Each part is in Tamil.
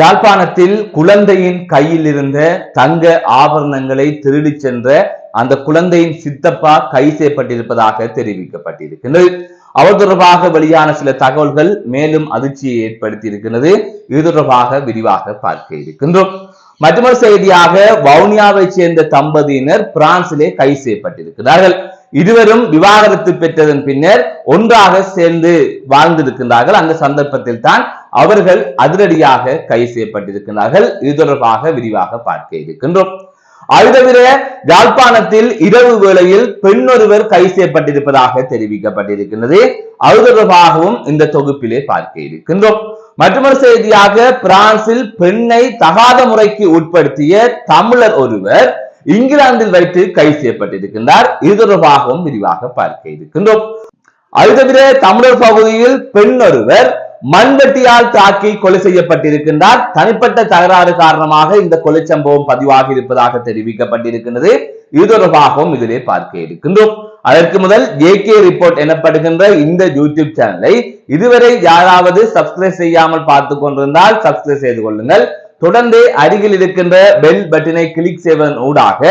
யாழ்ப்பாணத்தில் குழந்தையின் கையில் இருந்த தங்க ஆபரணங்களை திருடிச் சென்ற அந்த குழந்தையின் சித்தப்பா கை செய்யப்பட்டிருப்பதாக தெரிவிக்கப்பட்டிருக்கிறது அவர் தொடர்பாக வெளியான சில தகவல்கள் மேலும் அதிர்ச்சியை ஏற்படுத்தி இருக்கிறது இது தொடர்பாக விரிவாக பார்க்க இருக்கின்றோம். மற்றொரு செய்தியாக வவுனியாவை சேர்ந்த தம்பதியினர் பிரான்சிலே கை செய்யப்பட்டிருக்கிறார்கள். இருவரும் விவாகரத்து பெற்றதன் பின்னர் ஒன்றாக சேர்ந்து வாழ்ந்திருக்கின்றார்கள். அந்த சந்தர்ப்பத்தில் தான் அவர்கள் அதிரடியாக கை செய்யப்பட்டிருக்கிறார்கள் இது தொடர்பாக விரிவாக பார்க்க இருக்கின்றோம். அது தவிர யாழ்ப்பாணத்தில் இரவு வேளையில் பெண்ணொருவர் கை செய்யப்பட்டிருப்பதாக தெரிவிக்கப்பட்டிருக்கின்றது. அது தொடர்பாகவும் இந்த தொகுப்பிலே பார்க்க இருக்கின்றோம். மற்றொரு செய்தியாக பிரான்சில் பெண்ணை தகாத முறைக்கு உட்படுத்திய தமிழர் ஒருவர் இங்கிலாந்தில் வைத்து கை செய்யப்பட்டிருக்கின்றார். இது தொடர்பாகவும் விரிவாக பார்க்க இருக்கின்றோம். அது தவிர தமிழர் பகுதியில் பெண் ஒருவர் மண்வெட்டியால் தாக்கி கொலை செய்யப்பட்டிருக்கின்றார். தனிப்பட்ட தகராறு காரணமாக இந்த கொலை சம்பவம் பதிவாகி இருப்பதாக தெரிவிக்கப்பட்டிருக்கின்றது. இது தொடர்பாகவும் இதிலே பார்க்க இருக்கின்றோம். அதற்கு முதல் ஏகே ரிப்போர்ட் எனப்படுகின்ற இந்த யூடியூப் சேனலை இதுவரை யாராவது சப்ஸ்கிரைப் செய்யாமல் பார்த்து கொண்டிருந்தால் சப்ஸ்கிரைப் செய்து கொள்ளுங்கள். தொடர்ந்து அருகில் இருக்கின்ற பெல் பட்டனை கிளிக் செய்வதன் ஊடாக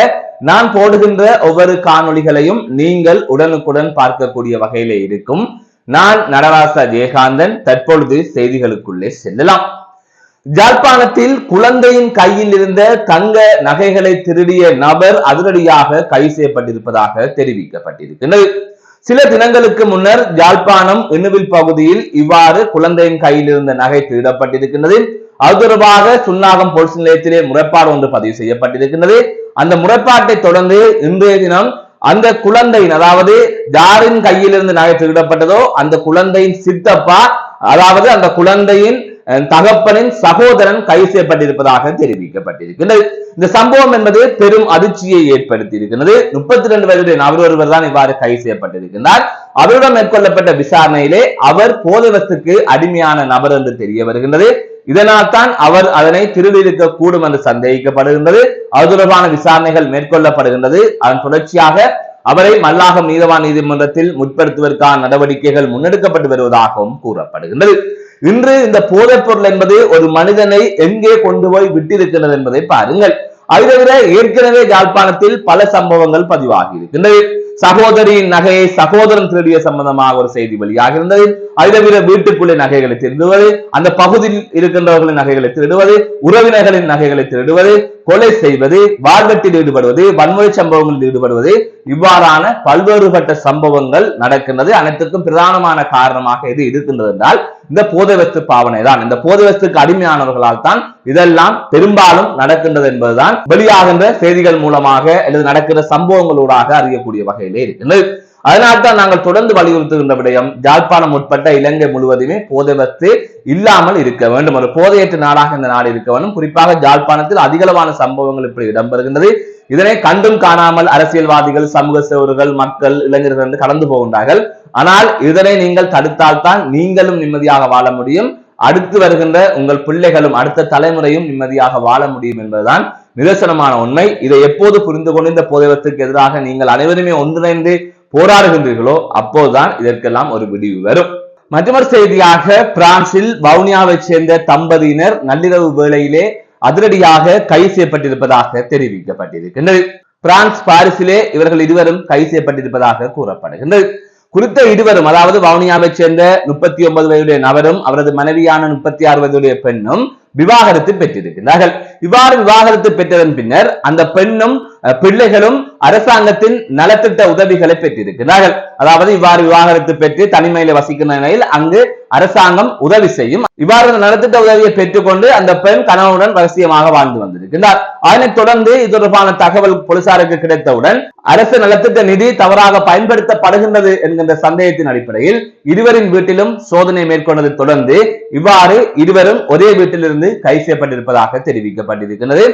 நான் போடுகின்ற ஒவ்வொரு காணொளிகளையும் நீங்கள் உடனுக்குடன் பார்க்கக்கூடிய வகையில இருக்கும். நான் நடராசா ஜெயகாந்தன் தற்பொழுது செய்திகளுக்குள்ளே செல்லலாம். ஜாழ்ப்பாணத்தில் குழந்தையின் கையில் இருந்த தங்க நகைகளை திருடிய நபர் அதிரடியாக கைது செய்யப்பட்டிருப்பதாக தெரிவிக்கப்பட்டிருக்கிறது சில தினங்களுக்கு முன்னர் யாழ்ப்பாணம் இணுவில் பகுதியில் இவ்வாறு குழந்தையின் கையில் இருந்த நகை திருடப்பட்டிருக்கின்றது. அது தொடர்பாக சுன்னாகம் போலீஸ் நிலையத்திலே முறைப்பாடு ஒன்று பதிவு செய்யப்பட்டிருக்கின்றது. அந்த முறைப்பாட்டை தொடர்ந்து இன்றைய தினம் அந்த குழந்தையின் அதாவது யாரின் கையிலிருந்து நகை திருடப்பட்டதோ அந்த குழந்தையின் சித்தப்பா அதாவது அந்த குழந்தையின் தகப்பனின் சகோதரன் கைது செய்யப்பட்டிருப்பதாக தெரிவிக்கப்பட்டிருக்கிறது இந்த சம்பவம் என்பது பெரும் அதிர்ச்சியை ஏற்படுத்தி இருக்கிறது முப்பத்தி ரெண்டு வயதுடைய நபர் ஒருவர் தான் இவ்வாறு கைது செய்யப்பட்டிருக்கிறார் அவரிடம் மேற்கொள்ளப்பட்ட விசாரணையிலே அவர் போதவத்துக்கு அடிமையான நபர் என்று தெரிய வருகின்றது. இதனால் தான் அவர் அதனை திருடியிருக்க கூடும் என்று சந்தேகிக்கப்படுகின்றது. அது தொடர்பான விசாரணைகள் மேற்கொள்ளப்படுகின்றது. அதன் தொடர்ச்சியாக அவரை மல்லாகம் நீதவான் நீதிமன்றத்தில் முற்படுத்துவதற்கான நடவடிக்கைகள் முன்னெடுக்கப்பட்டு வருவதாகவும் கூறப்படுகின்றது. இன்று இந்த போதைப் பொருள் என்பது ஒரு மனிதனை எங்கே கொண்டு போய் விட்டிருக்கிறது என்பதை பாருங்கள். அதை தவிர ஏற்கனவே யாழ்ப்பாணத்தில் பல சம்பவங்கள் பதிவாகி இருக்கின்றது. சகோதரியின் நகையை சகோதரன் திருடிய சம்பந்தமாக ஒரு செய்தி வெளியாக இருந்தது அதை தவிர வீட்டுக்குள்ளே நகைகளை திருடுவது அந்த பகுதியில் இருக்கின்றவர்களின் நகைகளை திருடுவது உறவினர்களின் நகைகளை திருடுவது கொலை செய்வது வாழ்வெட்டில் ஈடுபடுவது வன்முறை சம்பவங்களில் ஈடுபடுவது இவ்வாறான பல்வேறுபட்ட சம்பவங்கள் நடக்கின்றது. அனைத்துக்கும் பிரதானமான காரணமாக எது இருக்கின்றது என்றால் இந்த போதைவத்து பாவனை தான் இந்த போதைவத்துக்கு அடிமையானவர்களால் தான் இதெல்லாம் பெரும்பாலும் நடக்கின்றது என்பதுதான் வெளியாகின்ற செய்திகள் மூலமாக அல்லது நடக்கிற சம்பவங்களூடாக அறியக்கூடிய வகையிலே இருக்கின்றது. அதனால்தான் நாங்கள் தொடர்ந்து வலியுறுத்துகின்ற விடயம் ஜாழ்ப்பாணம் உட்பட்ட இலங்கை முழுவதுமே போதைவத்து இல்லாமல் இருக்க வேண்டும். ஒரு போதையற்ற நாடாக இந்த நாடு இருக்க வேண்டும். குறிப்பாக ஜாழ்ப்பாணத்தில் அதிகளவான சம்பவங்கள் இப்படி இடம்பெறுகின்றது. இதனை கண்டும் காணாமல் அரசியல்வாதிகள் சமூக சேவர்கள் மக்கள் இளைஞர்கள் வந்து கடந்து போகின்றார்கள். ஆனால் இதனை நீங்கள் தடுத்தால்தான் நீங்களும் நிம்மதியாக வாழ முடியும். அடுத்து வருகின்ற உங்கள் பிள்ளைகளும் அடுத்த தலைமுறையும் நிம்மதியாக வாழ முடியும் என்பதுதான் நிதர்சனமான உண்மை. இதை எப்போது புரிந்து கொண்டு இந்த போதைவத்துக்கு எதிராக நீங்கள் அனைவருமே ஒன்றிணைந்து போராடுகின்றீர்களோ அப்போதுதான் இதற்கெல்லாம் ஒரு விடிவு வரும். மற்றொரு செய்தியாக பிரான்சில் வவுனியாவை சேர்ந்த தம்பதியினர் நள்ளிரவு வேளையிலே அதிரடியாக கைது செய்யப்பட்டிருப்பதாக தெரிவிக்கப்பட்டிருக்கின்றது. பிரான்ஸ் பாரிஸிலே இவர்கள் இருவரும் கைது செய்யப்பட்டிருப்பதாக கூறப்படுகின்றது. குறித்த இருவரும் அதாவது வவுனியாவை சேர்ந்த முப்பத்தி ஒன்பது வயதுடைய நபரும் அவரது மனைவியான முப்பத்தி ஆறு வயதுடைய பெண்ணும் விவாகரத்து பெற்றிருக்கிறார்கள் இவ்வாறு விவாகரத்து பெற்றதன் பின்னர் அந்த பெண்ணும் அஹ், பிள்ளைகளும் அரசாங்கத்தின் நலத்திட்ட உதவிகளை பெற்றிருக்கிறார்கள். அதாவது இவ்வாறு விவாகரத்து பெற்று தனிமையில வசிக்கின்ற நிலையில் அங்கு அரசாங்கம் உதவி செய்யும். இவ்வாறு நலத்திட்ட உதவியை பெற்றுக்கொண்டு அந்த பெண் கணவனுடன் ரகசியமாக வாழ்ந்து வந்திருக்கிறார் அதனைத் தொடர்ந்து இது தொடர்பான தகவல் போலீசாருக்கு கிடைத்தவுடன் அரசு நலத்திட்ட நிதி தவறாக பயன்படுத்தப்படுகின்றது என்கின்ற சந்தேகத்தின் அடிப்படையில் இருவரின் வீட்டிலும் சோதனை மேற்கொண்டதை தொடர்ந்து இவ்வாறு இருவரும் ஒரே வீட்டிலிருந்து கைது செய்யப்பட்டிருப்பதாக தெரிவிக்கப்பட்டிருக்கிறது.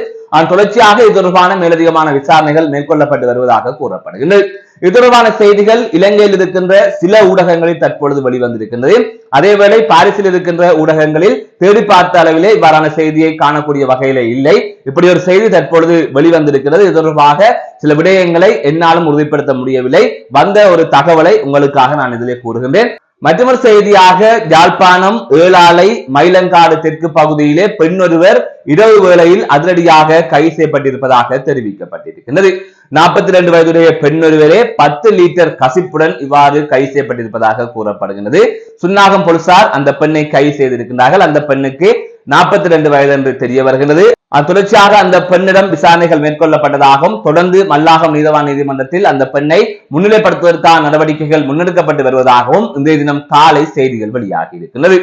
தொடர்ச்சியாக இது தொடர்பான மேலதிகமான விசாரணைகள் மேற்கொள்ளப்பட்டு வருவதாக கூறப்படுகிறது. இது தொடர்பான செய்திகள் இலங்கையில் இருக்கின்ற சில ஊடகங்களில் தற்பொழுது வெளிவந்திருக்கின்றது. அதேவேளை பாரிஸில் இருக்கின்ற ஊடகங்களில் தேடி பார்த்த அளவிலே இவ்வாறான செய்தியை காணக்கூடிய வகையில இல்லை. இப்படி ஒரு செய்தி தற்பொழுது வெளிவந்திருக்கிறது. இது தொடர்பாக சில விடயங்களை என்னாலும் உறுதிப்படுத்த முடியவில்லை. வந்த ஒரு தகவலை உங்களுக்காக நான் இதிலே கூறுகின்றேன். மற்றொரு செய்தியாக யாழ்ப்பாணம் ஏழாலை மயிலங்காடு தெற்கு பகுதியிலே பெண் ஒருவர் இரவு வேளையில் அதிரடியாக கைது செய்யப்பட்டிருப்பதாக தெரிவிக்கப்பட்டிருக்கின்றது. நாற்பத்தி ரெண்டு வயதுடைய பெண் ஒருவரே பத்து லிட்டர் கசிப்புடன் இவ்வாறு கைது செய்யப்பட்டிருப்பதாக கூறப்படுகின்றது. சுன்னாகம் போலீசார் அந்த பெண்ணை கைது செய்திருக்கின்றார்கள். அந்த பெண்ணுக்கு நாற்பத்தி ரெண்டு வயது என்று தெரிய வருகிறது தொடர்ச்சியாக அந்த பெண்ணிடம் விசாரணைகள் மேற்கொள்ளப்பட்டதாகவும் தொடர்ந்து மல்லாகம் நீதவான் நீதிமன்றத்தில் அந்த பெண்ணை முன்னிலைப்படுத்துவதற்கான நடவடிக்கைகள் முன்னெடுக்கப்பட்டு வருவதாகவும் இன்றைய தினம் காலை செய்திகள் வெளியாகி இருக்கின்றது.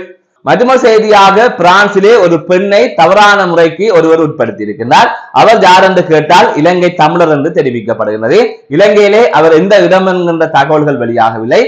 மதும செய்தியாக பிரான்சிலே ஒரு பெண்ணை தவறான முறைக்கு ஒருவர் உட்படுத்தி இருக்கின்றார் அவர் யார் என்று கேட்டால் இலங்கை தமிழர் என்று தெரிவிக்கப்படுகிறது இலங்கையிலே அவர் எந்த இடம் என்கின்ற தகவல்கள் வெளியாகவில்லை.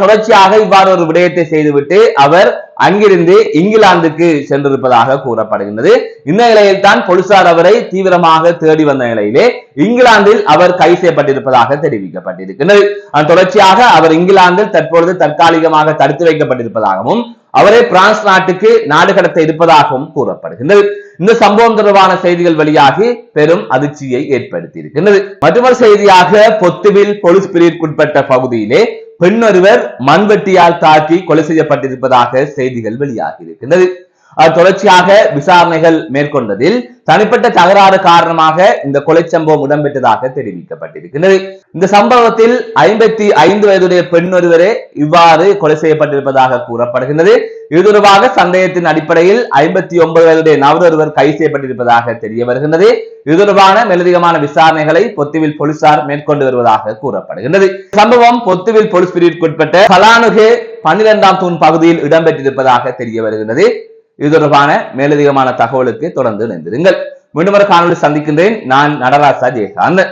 தொடர்ச்சியாக இவ்வாறு ஒரு விடயத்தை செய்துவிட்டு அவர் அங்கிருந்து இங்கிலாந்துக்கு சென்றிருப்பதாக கூறப்படுகின்றது. இந்த நிலையில் தான் போலீசார் அவரை தீவிரமாக தேடி வந்த நிலையிலே இங்கிலாந்தில் அவர் கைது செய்யப்பட்டிருப்பதாக தெரிவிக்கப்பட்டிருக்கிறது தொடர்ச்சியாக அவர் இங்கிலாந்தில் தற்பொழுது தற்காலிகமாக தடுத்து வைக்கப்பட்டிருப்பதாகவும் அவரை பிரான்ஸ் நாட்டுக்கு நாடு கடத்த இருப்பதாகவும் கூறப்படுகின்றது. இந்த சம்பவம் தொடர்பான செய்திகள் வெளியாகி பெரும் அதிர்ச்சியை ஏற்படுத்தி இருக்கின்றது மற்றொரு செய்தியாக பொத்துவில் போலீஸ் பிரிவுக்குட்பட்ட பகுதியிலே பெண் ஒருவர் மண்வெட்டியால் தாக்கி கொலை செய்யப்பட்டிருப்பதாக செய்திகள் வெளியாகி இருக்கின்றது. தொடர்ச்சியாக விசாரணைகள் மேற்கொண்டதில் தனிப்பட்ட தகராறு காரணமாக இந்த கொலை சம்பவம் இடம்பெற்றதாக தெரிவிக்கப்பட்டிருக்கிறது இந்த சம்பவத்தில் ஐம்பத்தி ஐந்து வயதுடைய பெண் ஒருவரே இவ்வாறு கொலை செய்யப்பட்டிருப்பதாக கூறப்படுகின்றது. இது தொடர்பாக சந்தேகத்தின் அடிப்படையில் ஐம்பத்தி ஒன்பது வயதுடைய நபர் ஒருவர் கைது செய்யப்பட்டிருப்பதாக தெரிய வருகின்றது. இது தொடர்பான மேலதிகமான விசாரணைகளை பொத்துவில் போலீசார் மேற்கொண்டு வருவதாக கூறப்படுகின்றது. சம்பவம் பொத்துவில் போலீஸ் பிரிவிற்குட்பட்ட பலானுகே பன்னிரெண்டாம் தூண் பகுதியில் இடம்பெற்றிருப்பதாக தெரிய வருகிறது இது தொடர்பான மேலதிகமான தகவலுக்கு தொடர்ந்து இணைந்திருங்கள். மீண்டும் ஒரு காணொலி சந்திக்கின்றேன். நான் நடராசா ஜெயகாந்தன்.